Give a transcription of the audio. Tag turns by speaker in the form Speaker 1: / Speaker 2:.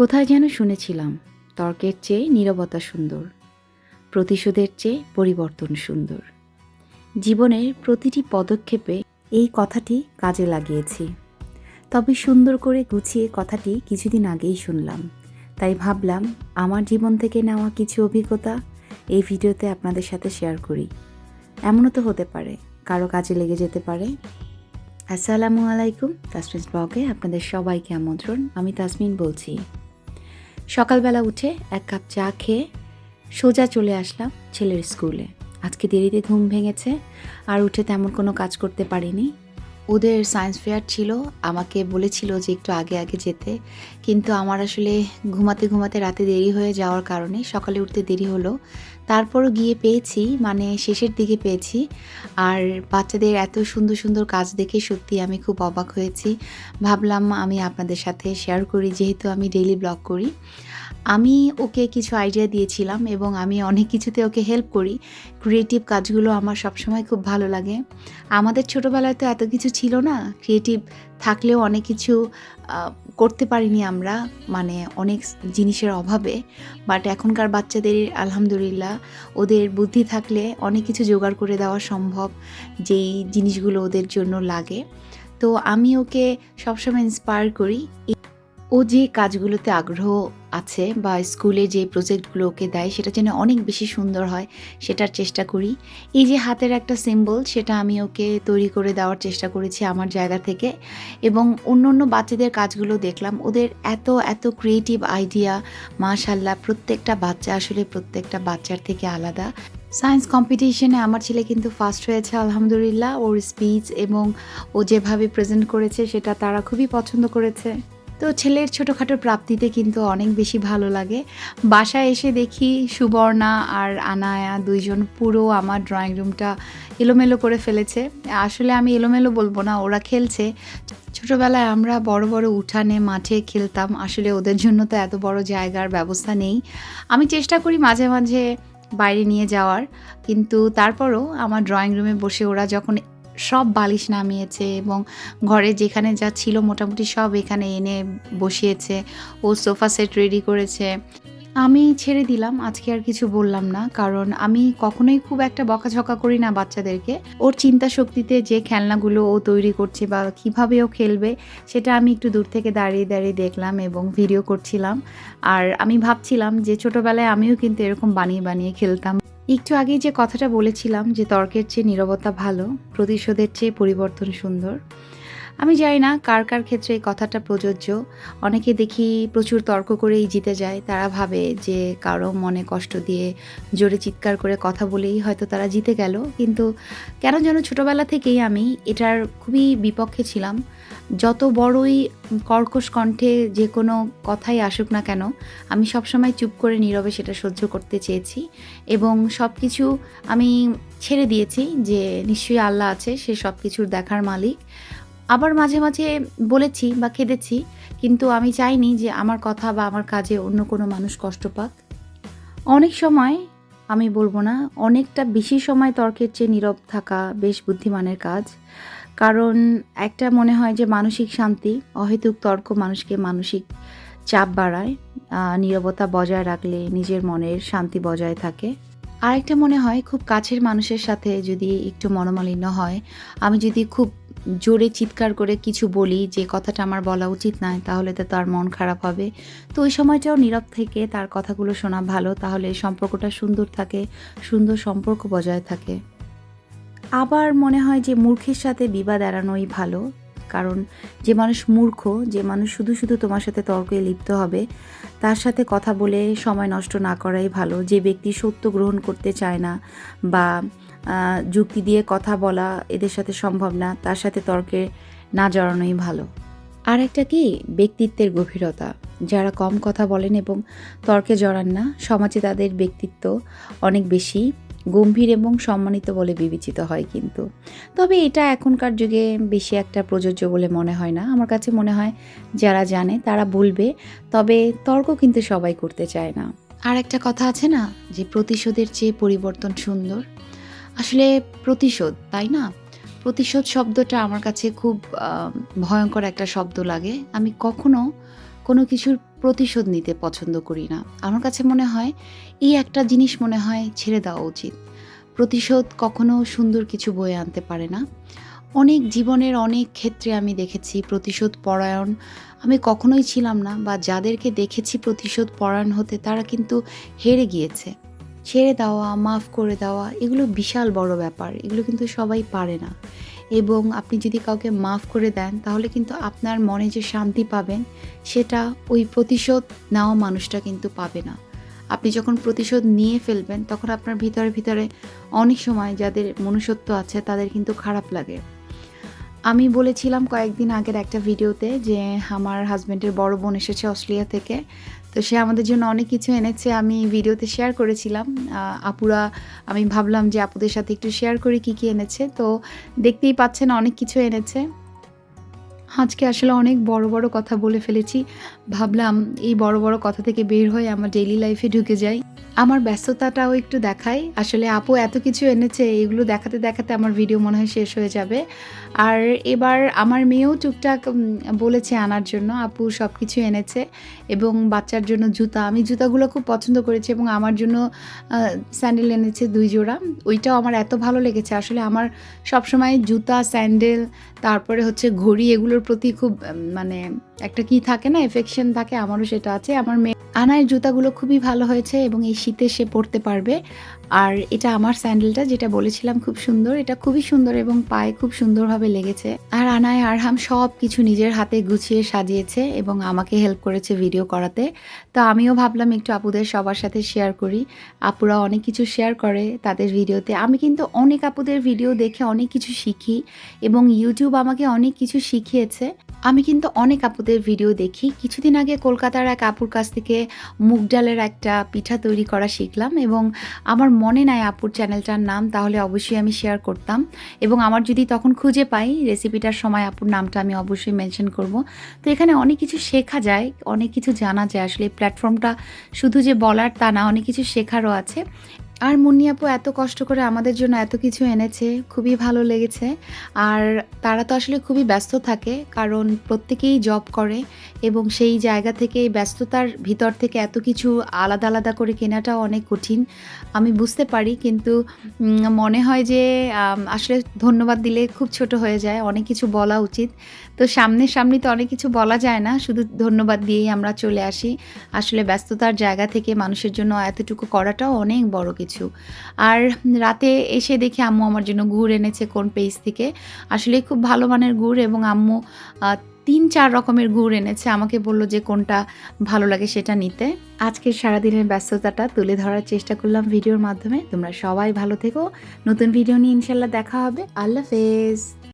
Speaker 1: কোথায় যেন শুনেছিলাম, তর্কের চেয়ে নীরবতা সুন্দর, প্রতিশোধের চেয়ে পরিবর্তন সুন্দর। জীবনের প্রতিটি পদক্ষেপে এই কথাটি কাজে লাগিয়েছি। তবে সুন্দর করে গুছিয়ে কথাটি কিছুদিন আগেই শুনলাম। তাই ভাবলাম, আমার জীবন থেকে নেওয়া কিছু অভিজ্ঞতা এই ভিডিওতে আপনাদের সাথে শেয়ার করি। এমনও তো হতে পারে, কারও কাজে লেগে যেতে পারে। আসসালামু আলাইকুম, তাসমিন ব্লগে আপনাদের সবাইকে আমন্ত্রণ। আমি তাসমিন বলছি। সকালবেলা উঠে এক কাপ চা খেয়ে সোজা চলে আসলাম ছেলের স্কুলে। আজকে দেরিতে ঘুম ভেঙেছে আর উঠে তেমন কোনো কাজ করতে পারিনি। ওদের সায়েন্স ফেয়ার ছিল, আমাকে বলেছিল যে একটু আগে আগে যেতে, কিন্তু আমার আসলে ঘুমাতে ঘুমাতে রাতে দেরি হয়ে যাওয়ার কারণে সকালে উঠতে দেরি হলো। তারপরও গিয়ে পেয়েছি মানে শেষের দিকে পেয়েছি। আর বাচ্চাদের এত সুন্দর সুন্দর কাজ দেখে সত্যি আমি খুব অবাক হয়েছি। ভাবলাম আমি আপনাদের সাথে শেয়ার করি, যেহেতু আমি ডেইলি ব্লগ করি। আমি ওকে কিছু আইডিয়া দিয়েছিলাম এবং আমি অনেক কিছুতে ওকে হেল্প করি। ক্রিয়েটিভ কাজগুলো আমার সবসময় খুব ভালো লাগে। আমাদের ছোটোবেলায় তো এত কিছু ছিল না। ক্রিয়েটিভ থাকলেও অনেক কিছু করতে পারিনি আমরা মানে অনেক জিনিসের অভাবে। বাট এখনকার বাচ্চাদের আলহামদুলিল্লাহ, ওদের বুদ্ধি থাকলে অনেক কিছু জোগাড় করে দেওয়া সম্ভব, যেই জিনিসগুলো ওদের জন্য লাগে। তো আমি ওকে সবসময় ইন্সপায়ার করি। ও যে কাজগুলোতে আগ্রহ আছে বা স্কুলে যে প্রজেক্টগুলো ওকে দেয়, সেটা যেন অনেক বেশি সুন্দর হয়, সেটার চেষ্টা করি। এই যে হাতের একটা সিম্বল সেটা আমি ওকে তৈরি করে দেওয়ার চেষ্টা করেছি আমার জায়গা থেকে এবং অন্য অন্য বাচ্চাদের কাজগুলো দেখলাম। ওদের এত এত ক্রিয়েটিভ আইডিয়া মাশাল্লাহ প্রত্যেকটা বাচ্চা আসলে প্রত্যেকটা বাচ্চার থেকে আলাদা। সায়েন্স কম্পিটিশনে আমার ছেলে কিন্তু ফার্স্ট হয়েছে, আলহামদুলিল্লাহ। ওর স্পিচ এবং ও যেভাবে প্রেজেন্ট করেছে, সেটা তারা খুবই পছন্দ করেছে। তো ছেলের ছোটোখাটো প্রাপ্তিতে কিন্তু অনেক বেশি ভালো লাগে। বাসায় এসে দেখি সুবর্ণা আর আনায়া দুইজন পুরো আমার ড্রয়িং রুমটা এলোমেলো করে ফেলেছে। আসলে আমি এলোমেলো বলব না, ওরা খেলছে। ছোটোবেলায় আমরা বড় বড় উঠানে মাঠে খেলতাম, আসলে ওদের জন্য তো এত বড় জায়গার ব্যবস্থা নেই। আমি চেষ্টা করি মাঝে মাঝে বাইরে নিয়ে যাওয়ার, কিন্তু তারপরও আমার ড্রয়িং রুমে বসে ওরা যখন সব বালিশ নামিয়েছে এবং ঘরে যেখানে যা ছিল মোটামুটি সব এখানে এনে বসিয়েছে ও সোফা সেট রেডি করেছে। আমি ছেড়ে দিলাম, আজকে আর কিছু বললাম না, কারণ আমি কখনোই খুব একটা বকাঝকা করি না বাচ্চাদেরকে। ওর চিন্তা শক্তিতে যে খেলনাগুলো ও তৈরি করছে বা কীভাবে ও খেলবে, সেটা আমি একটু দূর থেকে দাঁড়িয়ে দাঁড়িয়ে দেখলাম এবং ভিডিও করছিলাম। আর আমি ভাবছিলাম যে ছোটোবেলায় আমিও কিন্তু এরকম বানিয়ে বানিয়ে খেলতাম। একটু আগেই যে কথাটা বলেছিলাম যে তর্কের চেয়ে নিরবতা ভালো প্রতিশোধের চেয়ে পরিবর্তন সুন্দর আমি জানি না কার কার ক্ষেত্রে এই কথাটা প্রযোজ্য। অনেকে দেখি প্রচুর তর্ক করেই জিতে যায়। তারা ভাবে যে কারও মনে কষ্ট দিয়ে জোরে চিৎকার করে কথা বলেই হয়তো তারা জিতে গেল। কিন্তু কেন যেন ছোটোবেলা থেকেই আমি এটার খুবই বিপক্ষে ছিলাম। যত বড়ই কর্কশ কণ্ঠে যে কোনো কথাই আসুক না কেন, আমি সবসময় চুপ করে নীরবে সেটা সহ্য করতে চেয়েছি এবং সব কিছু আমি ছেড়ে দিয়েছি যে নিশ্চয়ই আল্লাহ আছে, সে সব কিছুর দেখার মালিক। আবার মাঝে মাঝে বলেছি বা কেঁদেছি কিন্তু আমি চাইনি যে আমার কথা বা আমার কাজে অন্য কোনো মানুষ কষ্ট পাক। অনেক সময়, আমি বলব না, অনেকটা বেশি সময় তর্কের চেয়ে নীরব থাকা বেশ বুদ্ধিমানের কাজ। কারণ একটা মনে হয় যে মানসিক শান্তি, অহেতুক তর্ক মানুষকে মানসিক চাপ বাড়ায় নীরবতা বজায় রাখলে নিজের মনের শান্তি বজায় থাকে। আরেকটা মনে হয়, খুব কাছের মানুষের সাথে যদি একটু মনোমালিন্য হয়, আমি যদি খুব জোরে চিৎকার করে কিছু বলি, যে কথাটা আমার বলা উচিত নয়, তাহলে তো তার মন খারাপ হবে। তো ওই সময়টাও নীরব থেকে তার কথাগুলো শোনা ভালো, তাহলে সম্পর্কটা সুন্দর থাকে, সুন্দর সম্পর্ক বজায় থাকে। আবার মনে হয় যে মূর্খের সাথে বিবাদ এড়ানোই ভালো। কারণ যে মানুষ মূর্খ, যে মানুষ শুধু শুধু তোমার সাথে তর্কে লিপ্ত হবে, তার সাথে কথা বলে সময় নষ্ট না করাই ভালো। যে ব্যক্তি সত্য গ্রহণ করতে চায় না বা যুক্তি দিয়ে কথা বলা এদের সাথে সম্ভব না, তার সাথে তর্কে না জড়ানোই ভালো। আর একটা কি? ব্যক্তিত্বের গভীরতা। যারা কম কথা বলেন এবং তর্কে জড়ান না, সমাজে তাদের ব্যক্তিত্ব অনেক বেশি গম্ভীর এবং সম্মানিত বলে বিবেচিত হয় কিন্তু। তবে এটা এখনকার যুগে বেশি একটা প্রযোজ্য বলে মনে হয় না। আমার কাছে মনে হয় যারা জানে তারা বলবে, তবে তর্ক কিন্তু সবাই করতে চায় না। আর একটা কথা আছে না, যে প্রতিশোধের চেয়ে পরিবর্তন সুন্দর? আসলে প্রতিশোধ, তাই না? প্রতিশোধ শব্দটা আমার কাছে খুব ভয়ঙ্কর একটা শব্দ লাগে। আমি কখনো কোনো কিছুর প্রতিশোধ নিতে পছন্দ করি না। আমার কাছে মনে হয়, এই একটা জিনিস মনে হয় ছেড়ে দেওয়া উচিত। প্রতিশোধ কখনো সুন্দর কিছু বয়ে আনতে পারে না। অনেক জীবনের অনেক ক্ষেত্রে আমি দেখেছি প্রতিশোধ পরায়ণ। আমি কখনোই ছিলাম না বা যাদেরকে দেখেছি প্রতিশোধ পরায়ণ হতে তারা কিন্তু হেরে গিয়েছে। ছেড়ে দেওয়া, মাফ করে দেওয়া, এগুলো বিশাল বড় ব্যাপার। এগুলো কিন্তু সবাই পারে না। এবং আপনি যদি কাউকে মাফ করে দেন, তাহলে কিন্তু আপনার মনে যে শান্তি পাবেন, সেটা ওই প্রতিশোধ নেওয়া মানুষটা কিন্তু পাবে না। আপনি যখন প্রতিশোধ নিয়ে ফেলবেন, তখন আপনার ভিতরে ভিতরে অনেক সময় যাদের মনুষ্যত্ব আছে, তাদের কিন্তু খারাপ লাগে। আমি বলেছিলাম কয়েকদিন আগের একটা ভিডিওতে যে, আমার হাজব্যান্ডের বড় বোন এসেছে অস্ট্রেলিয়া থেকে। তো সে আমাদের জন্য অনেক কিছু এনেছে, আমি ভিডিওতে শেয়ার করেছিলাম। আপুরা, আমি ভাবলাম যে আপুদের সাথে একটু শেয়ার করি কী কী এনেছে। তো দেখতেই পাচ্ছেন অনেক কিছু এনেছে। আজকে আসলে অনেক বড় বড় কথা বলে ফেলেছি। ভাবলাম এই বড় বড় কথা থেকে বের হয়ে আমার ডেইলি লাইফে ঢুকে যাই। আমার ব্যস্ততাটাও একটু দেখাই। আসলে আপু এত কিছু এনেছে, এগুলো দেখাতে দেখাতে আমার ভিডিও মনে হয় শেষ হয়ে যাবে। আর এবার আমার মেয়েও টুকটাক বলেছে আনার জন্য, আপু সব কিছু এনেছে এবং বাচ্চার জন্য জুতা। আমি জুতাগুলো খুব পছন্দ করেছি এবং আমার জন্য স্যান্ডেল এনেছে দুই জোড়া। ওইটাও আমার এত ভালো লেগেছে। আসলে আমার সবসময় জুতা স্যান্ডেল তারপরে হচ্ছে ঘড়ি, এগুলোর প্রতি খুব মানে একটা কি থাকে না এফেকশন থাকে, আমারও সেটা আছে। আমার মেয়ে আনার জুতাগুলো খুবই ভালো হয়েছে এবং এই শীতে সে পরতে পারবে। আর এটা আমার স্যান্ডেলটা যেটা বলেছিলাম খুব সুন্দর, এটা খুবই সুন্দর এবং পায়ে খুব সুন্দরভাবে লেগেছে। আর আনায়, আরহাম সব কিছু নিজের হাতে গুছিয়ে সাজিয়েছে এবং আমাকে হেল্প করেছে ভিডিও করাতে। তো আমিও ভাবলাম একটু আপুদের সবার সাথে শেয়ার করি। আপুরা অনেক কিছু শেয়ার করে তাদের ভিডিওতে আমি কিন্তু অনেক আপুদের ভিডিও দেখে অনেক কিছু শিখি এবং ইউটিউব আমাকে অনেক কিছু শিখিয়েছে। আমি কিন্তু অনেক আপুদের ভিডিও দেখি। কিছুদিন আগে কলকাতার এক আপুর কাছ থেকে মুগ ডালের একটা পিঠা তৈরি করা শিখলাম এবং আমার মনে নাই আপুর চ্যানেলটার নাম, তাহলে অবশ্যই আমি শেয়ার করতাম। এবং আমার যদি তখন খুঁজে পাই রেসিপিটার সময় আপুর নামটা আমি অবশ্যই মেনশন করব। তো এখানে অনেক কিছু শেখা যায়, অনেক কিছু জানা যায়। আসলে প্ল্যাটফর্মটা শুধু যে বলার তা না, অনেক কিছু শেখারও আছে। আর মুন্নি আপু এত কষ্ট করে আমাদের জন্য এত কিছু এনেছে, খুবই ভালো লেগেছে। আর তারা তো আসলে খুবই ব্যস্ত থাকে, কারণ প্রত্যেকেই জব করে এবং সেই জায়গা থেকে ব্যস্ততার ভিতর থেকে এত কিছু আলাদা আলাদা করে কেনাটাও অনেক কঠিন। আমি বুঝতে পারি, কিন্তু মনে হয় যে আসলে ধন্যবাদ দিলে খুব ছোট হয়ে যায়, অনেক কিছু বলা উচিত। তো সামনে সামনে তো অনেক কিছু বলা যায় না, শুধু ধন্যবাদ দিয়েই আমরা চলে আসি। আসলে ব্যস্ততার জায়গা থেকে মানুষের জন্য এতটুকু করাটাও অনেক বড় কিছু। আর রাতে এসে দেখি আম্মু আমার জন্য গুড় এনেছে কোন পেজ থেকে। আসলে খুব ভালো মানের গুড় এবং আম্মু তিন চার রকমের গুড় এনেছে। আমাকে বলল যে কোনটা ভালো লাগে সেটা নিতে। আজকের সারাদিনের ব্যস্ততাটা তুলে ধরার চেষ্টা করলাম ভিডিওর মাধ্যমে। তোমরা সবাই ভালো থেকো। নতুন ভিডিও নিয়ে ইনশাল্লাহ দেখা হবে। আল্লাহ হাফেজ।